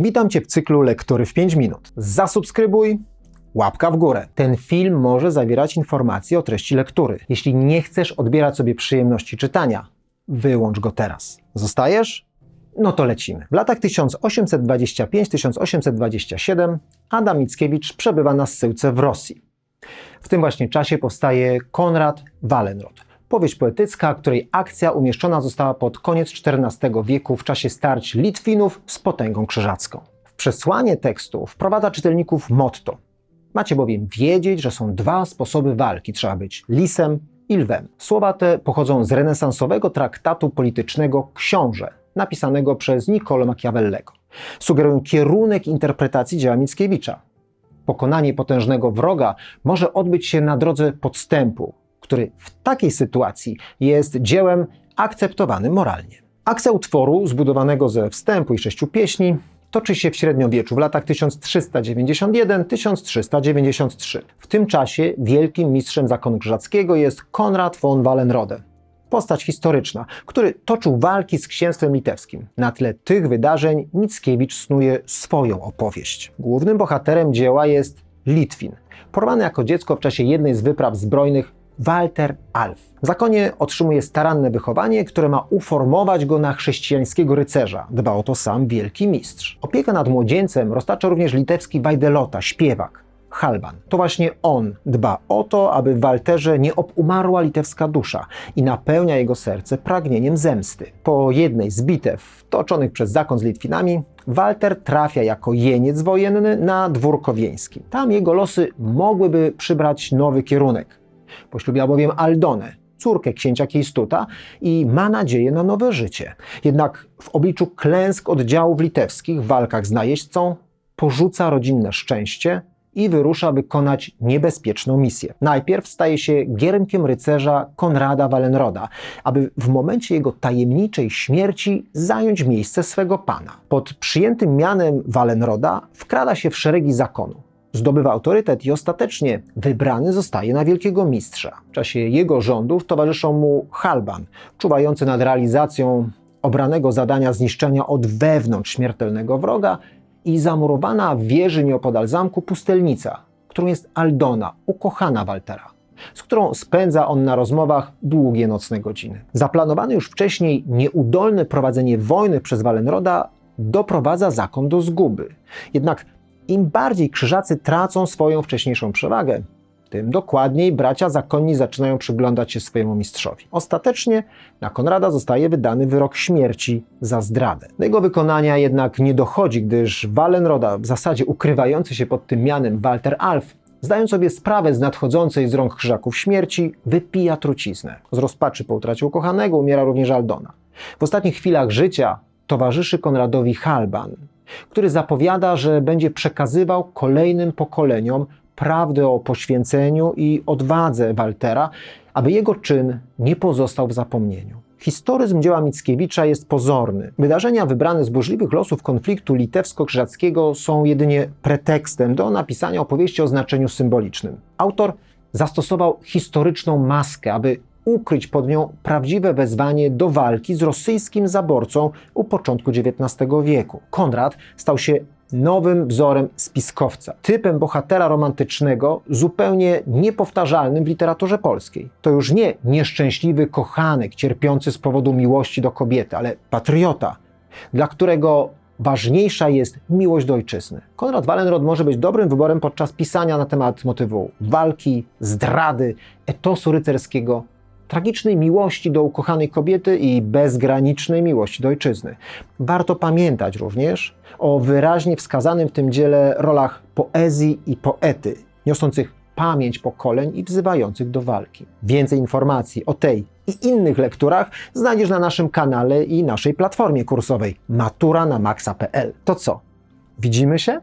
Witam Cię w cyklu Lektury w 5 minut. Zasubskrybuj, łapka w górę. Ten film może zawierać informacje o treści lektury. Jeśli nie chcesz odbierać sobie przyjemności czytania, wyłącz go teraz. Zostajesz? No to lecimy. W latach 1825-1827 Adam Mickiewicz przebywa na zsyłce w Rosji. W tym właśnie czasie powstaje Konrad Wallenrod. Powieść poetycka, której akcja umieszczona została pod koniec XIV wieku w czasie starć Litwinów z potęgą krzyżacką. W przesłanie tekstu wprowadza czytelników motto. Macie bowiem wiedzieć, że są dwa sposoby walki. Trzeba być lisem i lwem. Słowa te pochodzą z renesansowego traktatu politycznego Książę, napisanego przez Niccolo Machiavellego. Sugerują kierunek interpretacji dzieła Mickiewicza. Pokonanie potężnego wroga może odbyć się na drodze podstępu, który w takiej sytuacji jest dziełem akceptowanym moralnie. Akcja utworu, zbudowanego ze wstępu i sześciu pieśni, toczy się w średniowieczu w latach 1391-1393. W tym czasie wielkim mistrzem zakonu krzyżackiego jest Konrad von Wallenrode. Postać historyczna, który toczył walki z księstwem litewskim. Na tle tych wydarzeń Mickiewicz snuje swoją opowieść. Głównym bohaterem dzieła jest Litwin, porwany jako dziecko w czasie jednej z wypraw zbrojnych Walter Alf. W zakonie otrzymuje staranne wychowanie, które ma uformować go na chrześcijańskiego rycerza. Dba o to sam wielki mistrz. Opiekę nad młodzieńcem roztacza również litewski Wajdelota, śpiewak. Halban. To właśnie on dba o to, aby w Walterze nie obumarła litewska dusza i napełnia jego serce pragnieniem zemsty. Po jednej z bitew toczonych przez zakon z Litwinami, Walter trafia jako jeniec wojenny na dwór. Tam jego losy mogłyby przybrać nowy kierunek. Poślubia bowiem Aldonę, córkę księcia Kiejstuta i ma nadzieję na nowe życie. Jednak w obliczu klęsk oddziałów litewskich w walkach z najeźdźcą porzuca rodzinne szczęście i wyrusza wykonać niebezpieczną misję. Najpierw staje się giermkiem rycerza Konrada Wallenroda, aby w momencie jego tajemniczej śmierci zająć miejsce swego pana. Pod przyjętym mianem Wallenroda wkrada się w szeregi zakonu. Zdobywa autorytet i ostatecznie wybrany zostaje na wielkiego mistrza. W czasie jego rządów towarzyszą mu Halban, czuwający nad realizacją obranego zadania zniszczenia od wewnątrz śmiertelnego wroga i zamurowana w wieży nieopodal zamku pustelnica, którą jest Aldona, ukochana Waltera, z którą spędza on na rozmowach długie nocne godziny. Zaplanowane już wcześniej nieudolne prowadzenie wojny przez Wallenroda doprowadza zakon do zguby. Jednak im bardziej krzyżacy tracą swoją wcześniejszą przewagę, tym dokładniej bracia zakonni zaczynają przyglądać się swojemu mistrzowi. Ostatecznie na Konrada zostaje wydany wyrok śmierci za zdradę. Do jego wykonania jednak nie dochodzi, gdyż Wallenroda, w zasadzie ukrywający się pod tym mianem Walter Alf, zdając sobie sprawę z nadchodzącej z rąk krzyżaków śmierci, wypija truciznę. Z rozpaczy po utracie ukochanego umiera również Aldona. W ostatnich chwilach życia towarzyszy Konradowi Halban, który zapowiada, że będzie przekazywał kolejnym pokoleniom prawdę o poświęceniu i odwadze Waltera, aby jego czyn nie pozostał w zapomnieniu. Historyzm dzieła Mickiewicza jest pozorny. Wydarzenia wybrane z burzliwych losów konfliktu litewsko-krzyżackiego są jedynie pretekstem do napisania opowieści o znaczeniu symbolicznym. Autor zastosował historyczną maskę, aby ukryć pod nią prawdziwe wezwanie do walki z rosyjskim zaborcą u początku XIX wieku. Konrad stał się nowym wzorem spiskowca, typem bohatera romantycznego, zupełnie niepowtarzalnym w literaturze polskiej. To już nie nieszczęśliwy kochanek cierpiący z powodu miłości do kobiety, ale patriota, dla którego ważniejsza jest miłość do ojczyzny. Konrad Wallenrod może być dobrym wyborem podczas pisania na temat motywu walki, zdrady, etosu rycerskiego, tragicznej miłości do ukochanej kobiety i bezgranicznej miłości do ojczyzny. Warto pamiętać również o wyraźnie wskazanym w tym dziele rolach poezji i poety, niosących pamięć pokoleń i wzywających do walki. Więcej informacji o tej i innych lekturach znajdziesz na naszym kanale i naszej platformie kursowej matura na maxa.pl. To co? Widzimy się?